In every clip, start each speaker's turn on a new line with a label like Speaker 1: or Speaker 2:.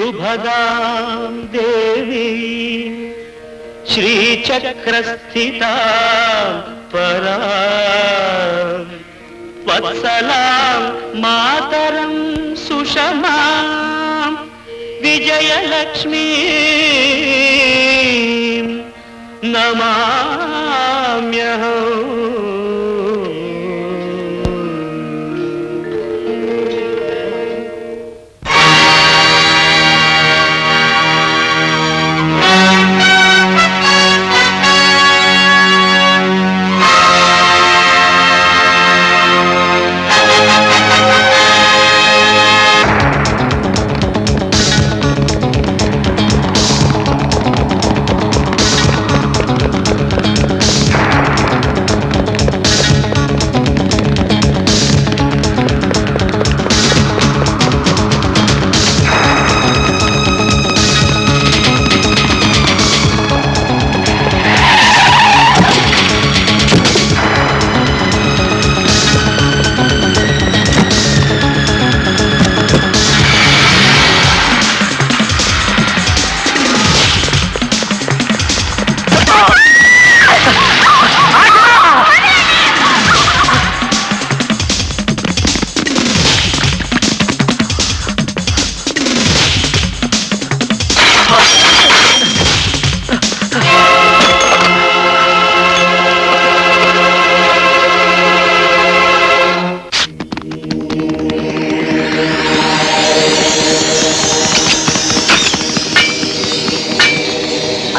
Speaker 1: शुभदा देवी श्रीचक्रस्थिता परा वत्सला मातरं सुषमा विजयलक्ष्मी नमा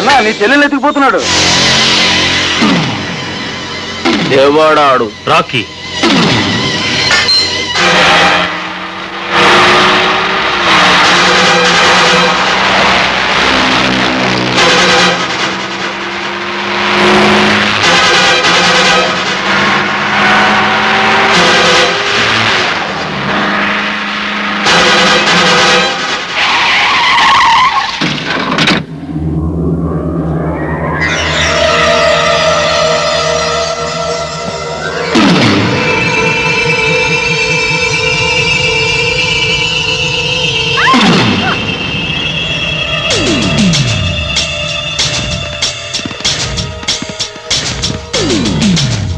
Speaker 2: అన్నా నీ చెల్లెలు ఎత్తుకుపోతున్నాడు.
Speaker 1: దేవాడాడు. రాకీ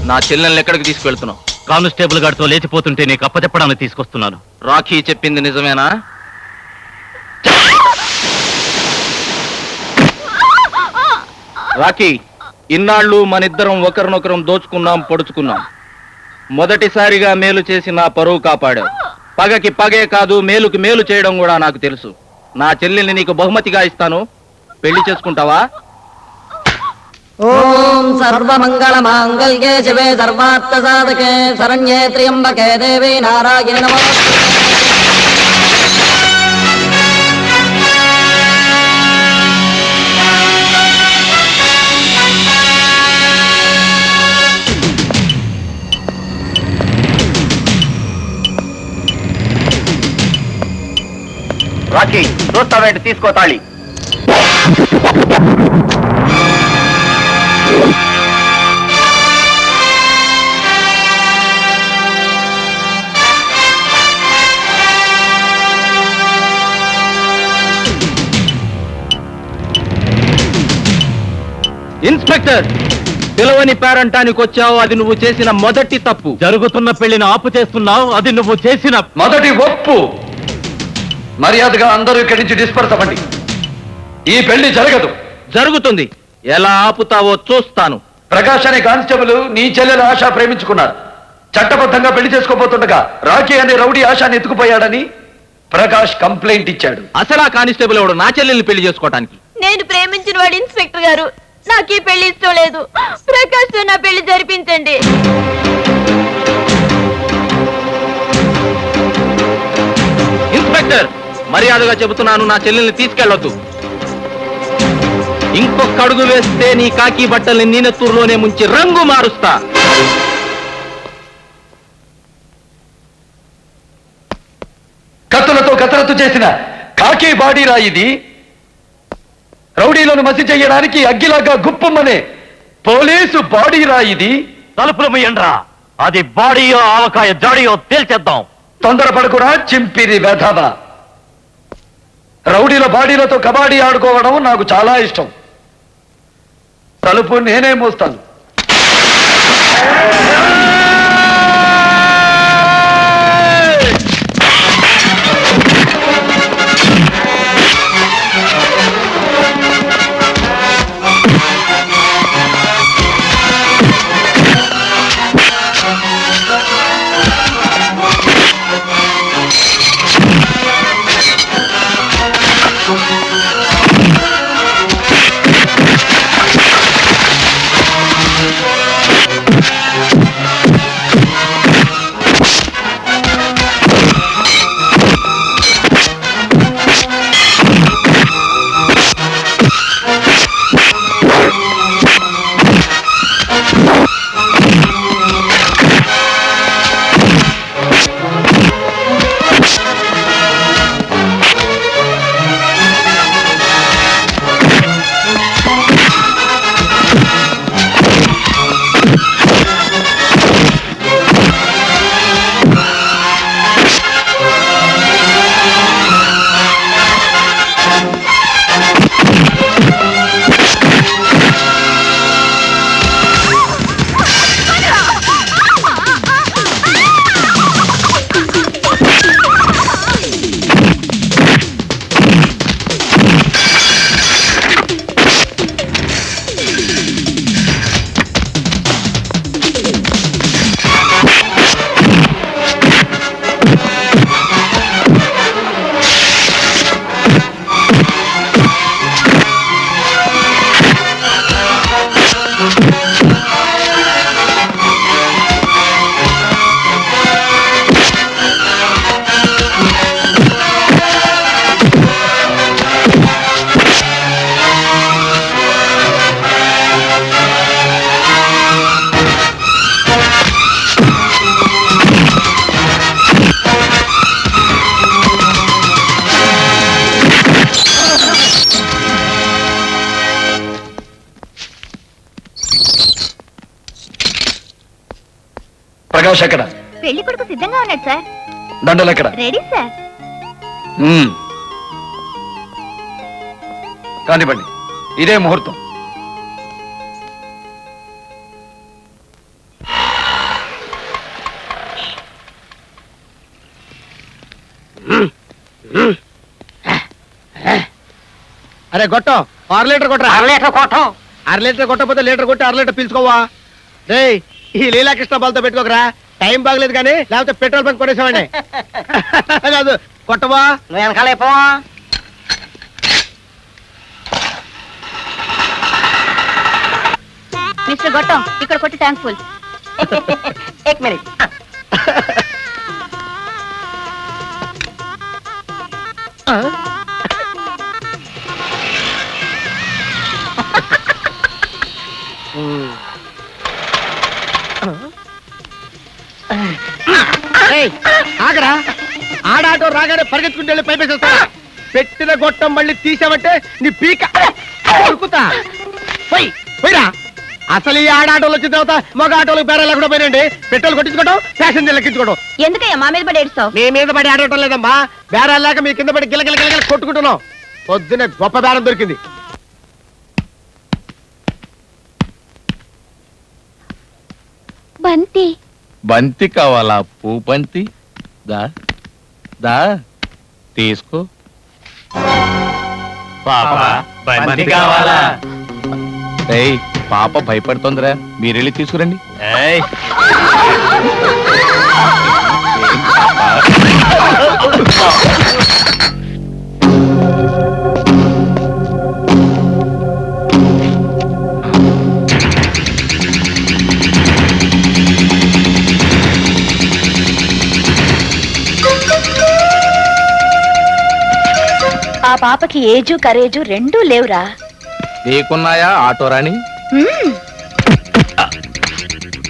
Speaker 2: నా చెల్లెల్ని ఎక్కడికి తీసుకెళ్తున్నావు
Speaker 1: కానిస్టేబుల్ గారితో లేచిపోతుంటే నీకు అప్పచెప్పడానికి తీసుకొస్తున్నాను.
Speaker 2: రాఖీ చెప్పింది నిజమేనా? రాఖీ ఇన్నాళ్ళు మనిద్దరం ఒకరినొకరం దోచుకున్నాం పొడుచుకున్నాం. మొదటిసారిగా మేలు చేసి నా పరువు కాపాడావు. పగకి పగే కాదు మేలుకి మేలు చేయడం కూడా నాకు తెలుసు. నా చెల్లెల్ని నీకు బహుమతిగా ఇస్తాను. పెళ్ళి చేసుకుంటావా?
Speaker 3: ఓం సర్వమంగళమాంగళ్యే శివే సర్వార్థసాధకే శరణ్యే త్ర్యంబకే దేవి నారాయణ నమ.
Speaker 2: రాకీ చూస్తావేంటి తీసుకో తాళి. ఇన్స్పెక్టర్ పిలవని పేరంటానికి వచ్చావు అది నువ్వు చేసిన మొదటి తప్పు.
Speaker 1: జరుగుతున్న పెళ్ళిని ఆపు చేస్తున్నావు అది నువ్వు చేసిన
Speaker 4: మొదటి ఒప్పు. మర్యాదగా అందరూ ఇక్కడి నుంచి డిస్పర్స్ అవ్వండి ఈ పెళ్ళి జరగదు.
Speaker 2: జరుగుతుంది. ఎలా ఆపుతావో చూస్తాను.
Speaker 4: ప్రకాష్ అనే కానిస్టేబుల్ నీ చెల్లెలు ఆశ ప్రేమించుకున్నారు. చట్టబద్ధంగా పెళ్ళి చేసుకోబోతుండగా రాఖీ అనే రౌడీ ఆశాన్ని ఎత్తుకుపోయాడని ప్రకాష్ కంప్లైంట్ ఇచ్చాడు.
Speaker 2: అసలు ఆ కానిస్టేబుల్ ఎవడు? నా చెల్లెల్ని పెళ్ళి చేసుకోవటానికి
Speaker 5: నేను ప్రేమించిన వాడు ఇన్స్పెక్టర్ గారు. నాకు ఈ పెళ్ళి ఇష్టం లేదు. ప్రకాష్తో నా పెళ్ళి జరిపించండి.
Speaker 2: ఇన్స్పెక్టర్ మర్యాదగా చెబుతున్నాను నా చెల్లెల్ని తీసుకెళ్ళొద్దు. ఇంకొక అడుగు వేస్తే నీ కాకి బట్టల్ని నీనెత్తూరులోనే ముంచి రంగు మారుస్తా.
Speaker 4: కత్తులతో కసరత్తు చేసిన కాకి బాడీరా ఇది రౌడీలను మసి చెయ్యడానికి అగ్గిలాగా గుప్పమనే పోలీసు బాడీరా ఇది
Speaker 1: తలుపులు ముయ్యండ్రా. అది బాడీయో ఆవకాయ జాడియో తేల్చేద్దాం.
Speaker 4: తొందరపడకురా చింపిరి వెధవ. రౌడీల బాడీలతో కబాడీ ఆడుకోవడం నాకు చాలా ఇష్టం. తలుపు నేనే మూస్తాను. ప్రకాష్ ఎక్కడ?
Speaker 5: పెళ్ళి కొడుకు సిద్ధంగా ఉన్నాడు సార్.
Speaker 4: దండలు ఎక్కడ?
Speaker 5: Ready sir.
Speaker 4: కానివ్వండి ఇదే ముహూర్తం.
Speaker 6: అరే గొట్టం. ఆరు లీటర్ కొట్టరా? అర లీటర్ కొట్టం. అర లీటర్ కొట్టకపోతే లీటర్ కొట్టి అర లీటర్ పిలుచుకోవా? రే ఈ లీలాకృష్ణ బాలతో పెట్టుకోకరా. టైం బాగలేదు కానీ లేకపోతే పెట్రోల్ బంక్ కొనేసామండి కాదు కొట్టవా?
Speaker 7: నువ్వు వెనకాలే పో
Speaker 5: మిస్టర్ గొట్టం ఇక్కడ కొట్టి ట్యాంక్ ఫుల్.
Speaker 7: ఎక్ మినిట్.
Speaker 6: పరిగెత్తుకుంటూ వెళ్ళి పైపేసేస్తా పెట్టిన గొట్టం మళ్ళీ తీసామంటే నీ పీక. ఉరుకుతా పోయి పోయిరా. అసలు ఈ ఆడాటోలు వచ్చిన తర్వాత మగ ఆటోలకు బేరే లేకుండా పోయినండి పెట్రోల్ కొట్టించుకోవడం ప్యాసింజర్ లెక్కించుకోవడం
Speaker 5: ఎందుకయ్యా? మా మీద పడి ఏడుస్తావు?
Speaker 6: మీ మీద పడి ఆడటం లేదమ్మా. బేరాలు లేక మీ కింద పడి గిల గిల గిల గిల కొట్టుకుంటున్నాం. పొద్దునే గొప్ప బేరం దొరికింది.
Speaker 5: బంతి.
Speaker 8: బంతి కావాలా? పూ బంతి? దా. దా. తీసుకో.
Speaker 9: పాప బంతి కావాలా?
Speaker 8: ఏయ్ పాప భయపడుతోందిరా. మీరెళ్ళి తీసుకురండి.
Speaker 9: ఏయ్,
Speaker 5: ఆ పాపకి ఏజు కరేజు రెండూ లేవురా.
Speaker 8: నీకున్నాయా ఆటో రాణి?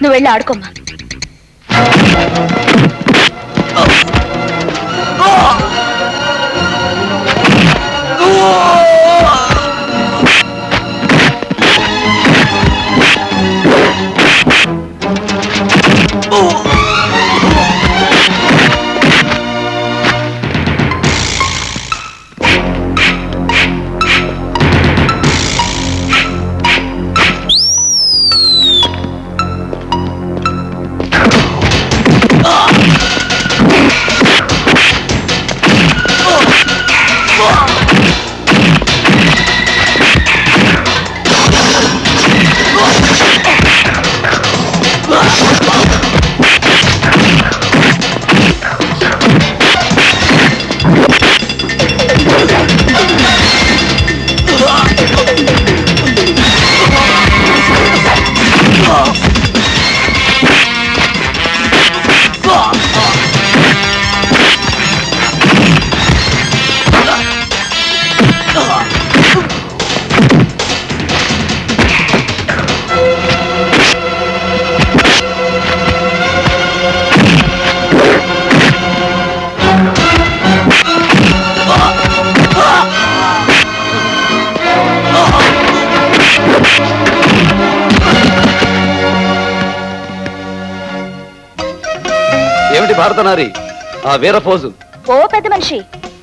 Speaker 5: నువ్వు వెళ్ళి ఆడుకోమ్మా.
Speaker 4: భారతనారి ఆ వీరఫోజు
Speaker 5: ఓ పెద్ద మనిషి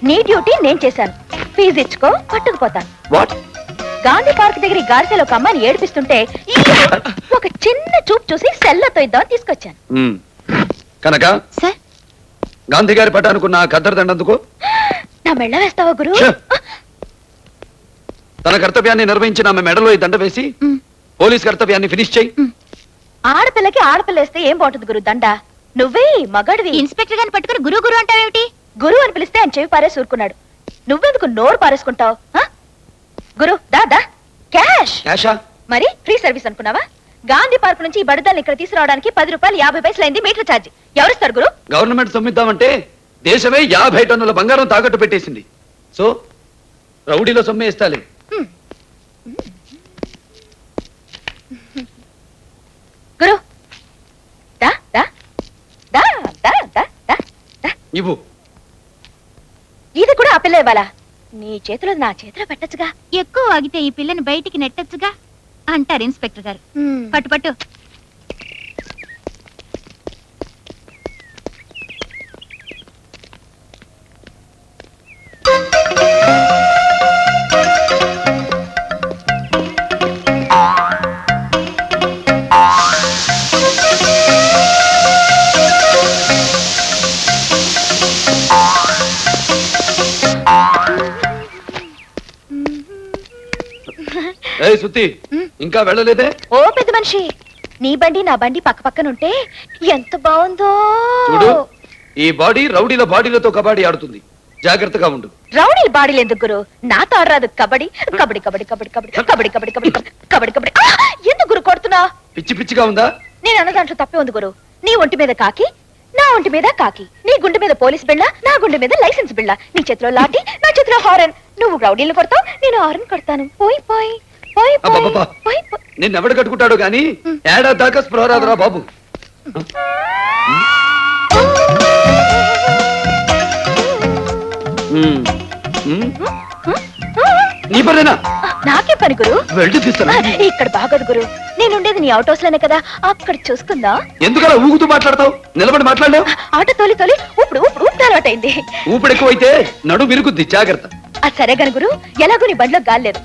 Speaker 5: నీ డ్యూటీ నేను చేశాను. ఫీజు ఇచ్చుకో పట్టుకుపోతాను.
Speaker 4: వాట్?
Speaker 5: గాంధీ పార్క్ దగ్గర ఈ గాడిసెలో ఒక అమ్మాయిని ఏడిపిస్తుంటే ఒక చిన్న చూపు చూసి సెల్లతో ఇద్దామని తీసుకొచ్చాను.
Speaker 4: కనుక
Speaker 5: సార్?
Speaker 4: గాంధీ గారి పట్టానుకున్న ఖద్దరు దండందుకు
Speaker 5: నా మెళ్ళ వేస్తావా గురు!
Speaker 4: తన కర్తవ్యాన్ని నిర్వహించిన ఆమె మెడలో ఈ దండ వేసి. పోలీస్ కర్తవ్యాన్ని ఫినిష్ చేయి.
Speaker 5: ఆడపిల్లకి ఆడపిల్ల వేస్తే ఏం బాగుంటుంది గురు దండ? నువ్వే మగాడివి. ఇన్స్పెక్టర్ గారిని పట్టుకుని గురు గురు అంటావేమిటి? గురు అని పిలిస్తే ఆయన చెవి పారేసి ఊరుకున్నాడు నువ్వెందుకు నోరు పారేసుకుంటావు? గురు దా దా. క్యాష్.
Speaker 4: యాషా
Speaker 5: మరి ఫ్రీ సర్వీస్ అనుకున్నావా? గాంధీ పార్క్ నుంచి ఈ బడుదాన్ని ఇక్కడ తీసుకురావడానికి పది రూపాయలు యాభై పైసలు అయింది మీటర్ ఛార్జ్. ఎవరిస్తారు గురు?
Speaker 4: గవర్నమెంట్ సొమ్మిద్దామంటే దేశమే యాభై టన్నుల బంగారం తాకట్టు పెట్టేసింది. సో రౌడీలో సొమ్మే ఇస్తాలే
Speaker 5: గురు దా దా దా దా దా దా దా
Speaker 4: ఇవ్వు.
Speaker 5: ఇది కూడా ఆ పిల్ల ఇవ్వాలా? నీ చేతిలో నా చేతిలో పెట్టచ్చుగా.
Speaker 10: ఎక్కువ ఆగితే ఈ పిల్లని బయటికి నెట్టొచ్చుగా? అంటారు ఇన్స్పెక్టర్ గారు. పట్టు పట్టు.
Speaker 4: సుత్తి ఇంకా వెళ్ళలేదే?
Speaker 5: ఓ పెద్ద మనిషి నీ బండి నా బండి పక్క పక్కన ఉంటే ఎంత బాగుందో.
Speaker 4: చూడు ఈ బాడీ రౌడీల బాడీలతో కబాడీ ఆడుతుంది. జాగ్రత్తగా ఉండు.
Speaker 5: రౌడీ బాడీలు ఎందుకు గురు? నాతో ఆడరాదు. కబడ్డీ కబడ్డీ కబడ్డీ కబడ్డీ కబడ్డీ కబడ్డీ కబడ్డీ కబడ్డీ కబడ్డీ కబడ్డీ! ఎందుకు గురు కొడుతున్నా?
Speaker 4: పిచ్చి పిచ్చిగా ఉందా?
Speaker 5: నేను అన్న దాంట్లో తప్పే ఉంది గురు. నీ ఒంటి మీద కాకి నా ఒంటి మీద కాకి. నీ గుండె మీద పోలీస్ బిళ్ళ నా గుండె మీద లైసెన్స్ బిళ్ళ. నీ చేతిలో లాఠీ నా చేతిలో హారన్. నువ్వు రౌడీలు కొడతావు నేను హారన్ కొడతాను. పోయి పోయి. పోయి పోయి
Speaker 4: అబ్బబ్బబ్బా.
Speaker 5: పోయి పోయి
Speaker 4: నిన్నెవడు కట్టుకుంటాడు గాని ఏడా దాకా స్పృహ రాదురా బాబు. నీ పనేనా?
Speaker 5: నాకే పని గురు.
Speaker 4: వెళ్ళి తీస్తాను.
Speaker 5: ఇక్కడ బాగోదు గురు. నేనుండేది నీ అవుట్ హౌస్లోనే కదా. అక్కడ చూసుకుందా?
Speaker 4: ఎందుకలా ఊగుతూ మాట్లాడతావు? నిలబడి మాట్లాడలేవు
Speaker 5: ఆటో తోలి తోలి. ఇప్పుడు ఇప్పుడు ఊపిరి అలవాటైంది
Speaker 4: ఊపిడి ఎక్కువైతే నడు విరుగుద్ది జాగ్రత్త.
Speaker 5: అది సరే గను గురు. ఎలాగో నీ బండిలో గాలి లేదు.